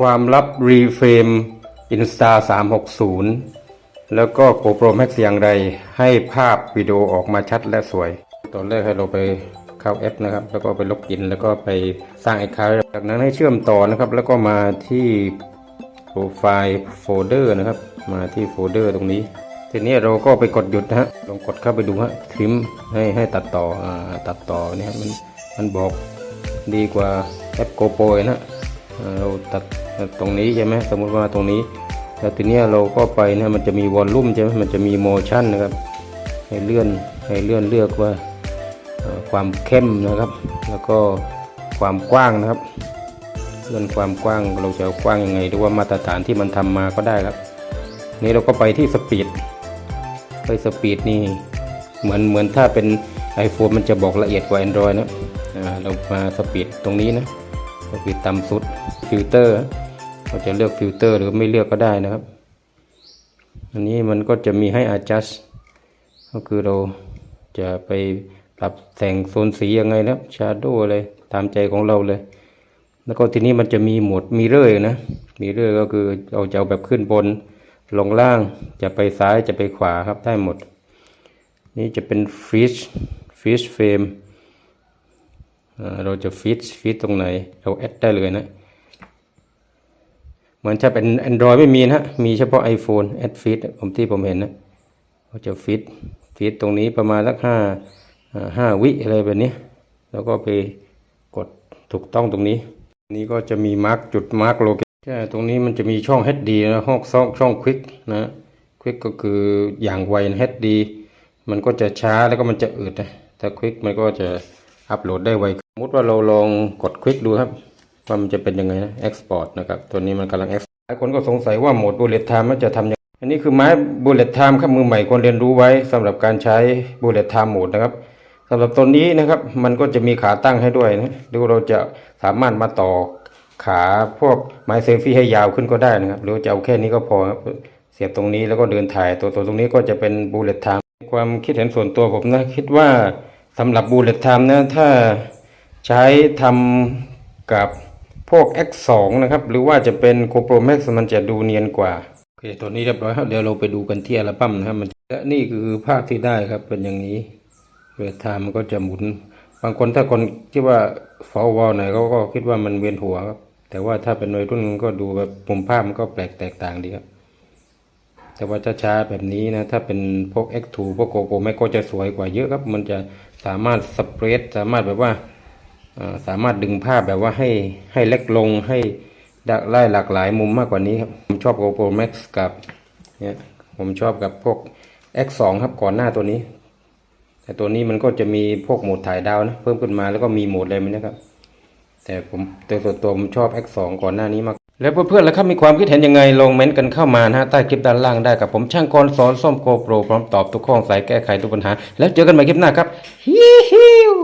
ความลับรีเฟรม Insta 360 แล้วก็ GoPro Max อย่างไรให้ภาพวิดีโอออกมาชัดและสวย ตอนแรกให้เราไปเข้าแอปนะครับ แล้วก็ไปล็อกอิน แล้วก็ไปสร้างไอคาวจากนั้นให้เชื่อมต่อนะครับ แล้วก็มาที่โปรไฟล์โฟลเดอร์นะครับ มาที่โฟลเดอร์ตรงนี้ ทีนี้เราก็ไปกดหยุดนะฮะลองกดเข้าไปดูฮะทริมให้ให้ตัดต่ออ่าตัดต่อเนี่ยมันมันบอกดีกว่าแอปโกโปรนะเราตัด ตรงนี้ใช่ไหมสมมุติว่าตรงนี้ แล้วทีนี้เราก็ไปนะมันจะมีวอลลุ่มใช่ไหมมันจะมีโมชั่นนะครับ ให้เลื่อนให้เลื่อนเลือกว่าความเข้มนะครับ แล้วก็ความกว้างนะครับเลื่อนความกว้างเราจะกว้างยังไงหรือว่ามาตรฐานที่มันทำมาก็ได้ครับ นี่เราก็ไปที่สปีดไปสปีดนี่เหมือนเหมือนถ้าเป็น iPhone มันจะบอกละเอียดกว่า Android นะเรามาสปีดตรงนี้นะสปีดต่ำสุดฟิลเตอร์ เราจะเลือกฟิลเตอร์หรือไม่เลือกก็ได้นะครับ อันนี้มันก็จะมีให้ adjust ก็คือเราจะไปปรับแต่งโซนสียังไงนะ shadow อะไรตามใจของเราเลย แล้วก็ทีนี้มันจะมีโหมดมิเรื่อร์นะมิเรื่อร์ก็คือเราจะเอาแบบขึ้นบน ลงล่าง จะไปซ้ายจะไปขวาครับได้หมด นี่จะเป็นฟิชฟิชเฟรมเราจะฟิชฟิชตรงไหน เราแอดได้เลยนะ เหมือนถ้าเป็น Android ไม่มีนะมีเฉพาะ iPhone แอดฟิตผมที่ผมเห็นนะเราจะฟิตฟิตตรงนี้ประมาณสักห้าห้าวิอะไรแบบนี้ แล้วก็ไปกดถูกต้องตรงนี้ นี่ก็จะมีมาร์กจุดมาร์กโลเคชั่นตรงนี้มันจะมีช่อง HD นะห้องช่องช่องควิกนะควิกก็คืออย่างไวนะ HD มันก็จะช้าแล้วก็มันจะอืดนะถ้าควิกมันก็จะอัปโหลดได้ไวสมมติว่าเราลองกดควิกดูครับ ว่ามันจะเป็นยังไงนะ export นะครับ ตัวนี้มันกำลัง export หลายคนก็สงสัยว่าโหมด bullet time มันจะทำยังไงอันนี้คือไม้ bullet time ครับมือใหม่ควรเรียนรู้ไว้สำหรับการใช้ bullet time โหมดนะครับสำหรับตัวนี้นะครับมันก็จะมีขาตั้งให้ด้วยนะดูเราจะสามารถมาต่อขาพวกไม้เซลฟี่ให้ยาวขึ้นก็ได้นะครับ หรือจะเอาแค่นี้ก็พอครับเสียบตรงนี้แล้วก็เดินถ่ายตัวตัวตรงนี้ก็จะเป็น bullet time ความคิดเห็นส่วนตัวผมนะคิดว่าสำหรับ bullet time นะถ้าใช้ทำกับ พวก X2 นะครับ หรือว่าจะเป็น GoPro Max มันจะดูเนียนกว่า โอเค ตัวนี้เรียบร้อยครับเดี๋ยวเราไปดูกันที่อัลบั้มนะครับมันและนี่คือภาพที่ได้ครับเป็นอย่างนี้ เวลามันก็จะหมุน บางคนถ้าคนคิดว่าฟอวอลหนเขาก็คิดว่ามันเวียนหัวครับ แต่ว่าถ้าเป็นวัยรุ่นก็ดูแบบมุมภาพมันก็แปลกแตกต่างดีครับ แต่ว่าช้าๆแบบนี้นะ ถ้าเป็นพวก X2 พวก GoPro Max ก็จะสวยกว่าเยอะครับ มันจะสามารถสเปรดสามารถแบบว่า สามารถดึงภาพแบบว่าให้ให้เล็กลงให้ได้หลากหลายมุมมากกว่านี้ครับ ผมชอบ GoPro Max กับเนี่ยผมชอบกับพวก X2 ครับก่อนหน้าตัวนี้ แต่ตัวนี้มันก็จะมีพวกโหมดถ่ายดาวนะ เพิ่มขึ้นมาแล้วก็มีโหมดอะไรไหมนะครับ แต่ผมแต่ส่วนตัวผมชอบ X2 ก่อนหน้านี้มาก แล้วเพื่อนๆแล้วครับมีความคิดเห็นยังไงลงเม้นต์กันเข้ามานะฮะใต้คลิปด้านล่างได้กับผมช่างกรสอนซ่อมโกโปรพร้อมตอบทุกข้อสงสัยแก้ไขทุกปัญหา แล้วเจอกันใหม่คลิปหน้าครับฮิฮิว